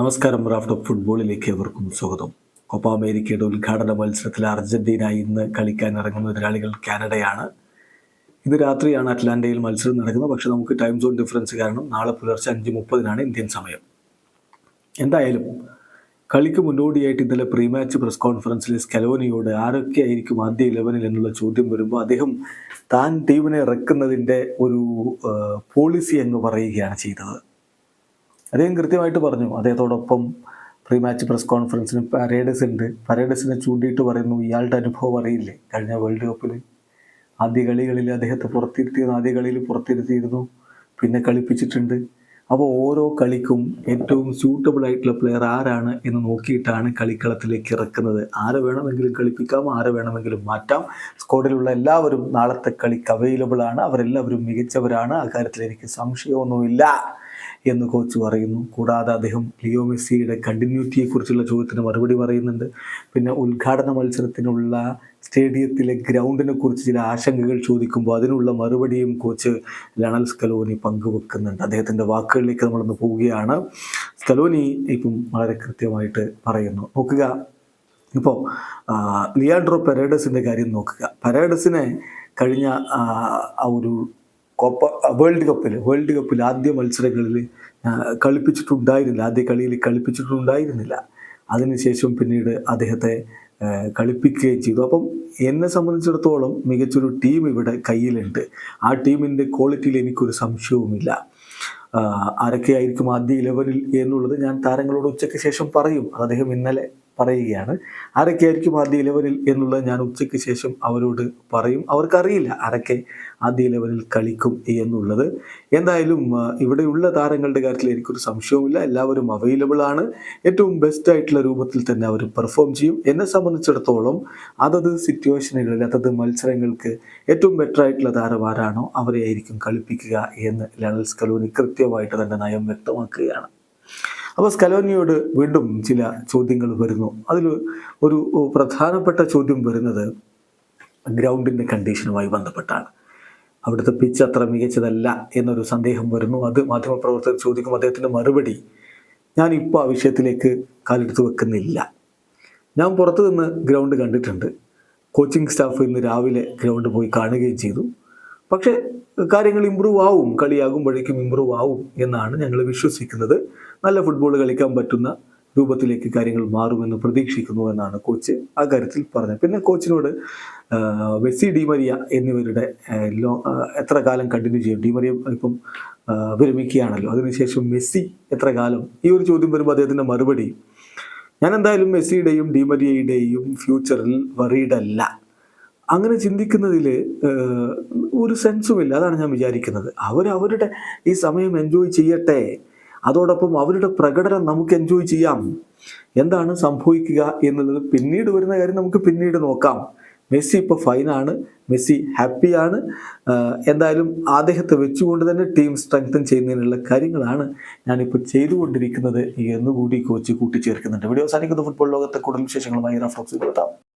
നമസ്കാരം raft of ഫുട്ബോളിലേക്ക് എവർക്കും സ്വാഗതം. കൊപ്പ അമേരിക്കയുടെ ഉദ്ഘാടന മത്സരത്തിൽ അർജന്റീന ഇന്ന് കളിക്കാൻ ഇറങ്ങുന്ന എതിരാളികൾ കാനഡയാണ്. ഇന്ന് രാത്രിയാണ് അറ്റ്ലാന്റയിൽ മത്സരം നടക്കുന്നത്. പക്ഷേ നമുക്ക് ടൈം സോൺ ഡിഫറൻസ് കാരണം നാളെ പുലർച്ചെ അഞ്ച് മുപ്പതിനാണ് ഇന്ത്യൻ സമയം. എന്തായാലും കളിക്ക് മുന്നോടിയായിട്ട് ഇന്നലെ പ്രീ മാച്ച് പ്രസ് കോൺഫറൻസിൽ സ്കലോനിയോട് ആരൊക്കെയായിരിക്കും ആദ്യ ഇലവനിൽ എന്നുള്ള ചോദ്യം വരുമ്പോൾ അദ്ദേഹം താൻ ടീമിനെ ഇറക്കുന്നതിന്റെ ഒരു പോളിസി അങ്ങ് പറയുകയാണ് ചെയ്തത്. അദ്ദേഹം കൃത്യമായിട്ട് പറഞ്ഞു. അദ്ദേഹത്തോടൊപ്പം പ്രീ മാച്ച് പ്രസ് കോൺഫറൻസിന് പരേഡസ് ഉണ്ട്. പരേഡസിനെ ചൂണ്ടിയിട്ട് പറയുന്നു ഇയാളുടെ അനുഭവം അറിയില്ലേ? കഴിഞ്ഞ വേൾഡ് കപ്പിൽ ആദ്യ കളികളിൽ അദ്ദേഹത്തെ പുറത്തിരുത്തിയിരുന്നു ആദ്യ കളിയിൽ പുറത്തിരുത്തിയിരുന്നു. പിന്നെ കളിപ്പിച്ചിട്ടുണ്ട്. അപ്പോൾ ഓരോ കളിക്കും ഏറ്റവും സ്യൂട്ടബിൾ ആയിട്ടുള്ള പ്ലെയർ ആരാണ് എന്ന് നോക്കിയിട്ടാണ് കളിക്കളത്തിലേക്ക് ഇറക്കുന്നത്. ആരെ വേണമെങ്കിലും കളിപ്പിക്കാം ആരെ വേണമെങ്കിലും മാറ്റാം. സ്ക്വാഡിലുള്ള എല്ലാവരും നാളത്തെ കളിക്ക് അവൈലബിൾ ആണ്. അവരെല്ലാവരും മികച്ചവരാണ്. ആ കാര്യത്തിൽ എനിക്ക് സംശയമൊന്നുമില്ല എന്ന് കോച്ച് പറയുന്നു. കൂടാതെ അദ്ദേഹം ലിയോ മെസ്സിയുടെ കണ്ടിന്യൂറ്റിയെക്കുറിച്ചുള്ള ചോദ്യത്തിന് മറുപടി പറയുന്നുണ്ട്. പിന്നെ ഉദ്ഘാടന മത്സരത്തിനുള്ള സ്റ്റേഡിയത്തിലെ ഗ്രൗണ്ടിനെ കുറിച്ച് ചില ആശങ്കകൾ ചോദിക്കുമ്പോൾ അതിനുള്ള മറുപടിയും കോച്ച് ലണൽ സ്കലോനി പങ്കുവെക്കുന്നുണ്ട്. അദ്ദേഹത്തിന്റെ വാക്കുകളിലേക്ക് നമ്മളൊന്ന് പോവുകയാണ്. സ്കലോനി ഇപ്പം വളരെ കൃത്യമായിട്ട് പറയുന്നു. നോക്കുക. ഇപ്പോൾ ലിയാൻഡ്രോ പെരേഡസിന്റെ കാര്യം നോക്കുക. പെരേഡസിനെ കഴിഞ്ഞ ആ, ഒരു കോപ്പ വേൾഡ് കപ്പിൽ വേൾഡ് കപ്പിൽ ആദ്യ മത്സരങ്ങളിൽ കളിപ്പിച്ചിട്ടുണ്ടായിരുന്നില്ല. ആദ്യ കളിയിൽ കളിപ്പിച്ചിട്ടുണ്ടായിരുന്നില്ല. അതിനുശേഷം പിന്നീട് അദ്ദേഹത്തെ കളിപ്പിക്കുകയും ചെയ്തു. അപ്പം എന്നെ സംബന്ധിച്ചിടത്തോളം മികച്ചൊരു ടീം ഇവിടെ കയ്യിലുണ്ട്. ആ ടീമിന്റെ ക്വാളിറ്റിയിൽ എനിക്കൊരു സംശയവുമില്ല. ആരൊക്കെയായിരിക്കും ആദ്യ ഇലവനിൽ എന്നുള്ളത് ഞാൻ താരങ്ങളോട് ഉച്ചയ്ക്ക് ശേഷം പറയും. അദ്ദേഹം ഇന്നലെ പറയുകയാണ്. ആരൊക്കെയായിരിക്കും ആദ്യ ലെവലിൽ എന്നുള്ളത് ഞാൻ ഉച്ചയ്ക്ക് ശേഷം അവരോട് പറയും. അവർക്കറിയില്ല ആരൊക്കെ ആദ്യ ലെവലിൽ കളിക്കും എന്നുള്ളത്. എന്തായാലും ഇവിടെയുള്ള താരങ്ങളുടെ കാര്യത്തിൽ എനിക്കൊരു സംശയവുമില്ല. എല്ലാവരും അവൈലബിൾ ആണ്. ഏറ്റവും ബെസ്റ്റ് ആയിട്ടുള്ള രൂപത്തിൽ തന്നെ അവർ പെർഫോം ചെയ്യും. എന്നെ സംബന്ധിച്ചിടത്തോളം അതത് സിറ്റുവേഷനുകളിൽ അതത് മത്സരങ്ങൾക്ക് ഏറ്റവും ബെറ്റർ ആയിട്ടുള്ള താരം ആരാണോ അവരെ ആയിരിക്കും കളിപ്പിക്കുക എന്ന് ലണൽസ് കലോണി കൃത്യമായിട്ട് തന്നെ നയം വ്യക്തമാക്കുകയാണ്. അപ്പോൾ സ്കലോനിയോട് വീണ്ടും ചില ചോദ്യങ്ങൾ വരുന്നു. അതിൽ ഒരു പ്രധാനപ്പെട്ട ചോദ്യം വരുന്നത് ഗ്രൗണ്ടിന്റെ കണ്ടീഷനുമായി ബന്ധപ്പെട്ടാണ്. അവിടുത്തെ പിച്ച് അത്ര മികച്ചതല്ല എന്നൊരു സന്ദേഹം വരുന്നു. അത് മാധ്യമപ്രവർത്തകർ ചോദിക്കും. അദ്ദേഹത്തിന്റെ മറുപടി ഞാൻ ഇപ്പോൾ ആ വിഷയത്തിലേക്ക് കാലെടുത്ത് വെക്കുന്നില്ല. ഞാൻ പുറത്തു നിന്ന് ഗ്രൗണ്ട് കണ്ടിട്ടുണ്ട്. കോച്ചിങ് സ്റ്റാഫ് ഇന്ന് രാവിലെ ഗ്രൗണ്ട് പോയി കാണുകയും ചെയ്തു. പക്ഷേ കാര്യങ്ങൾ ഇമ്പ്രൂവ് ആവും കളിയാകുമ്പോഴേക്കും ഇമ്പ്രൂവ് ആവും എന്നാണ് ഞങ്ങൾ വിശ്വസിക്കുന്നത്. നല്ല ഫുട്ബോൾ കളിക്കാൻ പറ്റുന്ന രൂപത്തിലേക്ക് കാര്യങ്ങൾ മാറുമെന്ന് പ്രതീക്ഷിക്കുന്നു എന്നാണ് കോച്ച് ആ കാര്യത്തിൽ പറഞ്ഞത്. പിന്നെ കോച്ചിനോട് മെസ്സി ഡിമരിയ എന്നിവരുടെ ലോ എത്ര കാലം കണ്ടിന്യൂ ചെയ്യും? ഡിമരിയ ഇപ്പം വിരമിക്കുകയാണല്ലോ. അതിനുശേഷം മെസ്സി എത്ര കാലം? ഈ ഒരു ചോദ്യം വരുമ്പോൾ അദ്ദേഹത്തിന്റെ മറുപടി ഞാൻ എന്തായാലും മെസ്സിയുടെയും ഡിമരിയയുടെയും ഫ്യൂച്ചറിൽ വറീഡല്ല അങ്ങനെ ചിന്തിക്കുന്നതിൽ ഒരു സെൻസുമില്ല. അതാണ് ഞാൻ വിചാരിക്കുന്നത്. അവർ അവരുടെ ഈ സമയം എൻജോയ് ചെയ്യട്ടെ. അതോടൊപ്പം അവരുടെ പ്രകടനം നമുക്ക് എൻജോയ് ചെയ്യാം. എന്താണ് സംഭവിക്കുക എന്നുള്ളത് പിന്നീട് വരുന്ന കാര്യം നമുക്ക് പിന്നീട് നോക്കാം. മെസ്സി ഇപ്പോൾ ഫൈനാണ് മെസ്സി ഹാപ്പിയാണ് എന്തായാലും അദ്ദേഹത്തെ വെച്ചുകൊണ്ട് തന്നെ ടീം സ്ട്രെങ്തൻ ചെയ്യുന്നതിനുള്ള കാര്യങ്ങളാണ് ഞാനിപ്പോൾ ചെയ്തുകൊണ്ടിരിക്കുന്നത് എന്നുകൂടി കോച്ച് കൂട്ടിച്ചേർക്കുന്നുണ്ട്. വീഡിയോ അവസാനിക്കുന്ന. ഫുട്ബോൾ ലോകത്തെ കൂടുതൽ വിശേഷങ്ങളുമായി റഫ്രോക്സ് എത്താം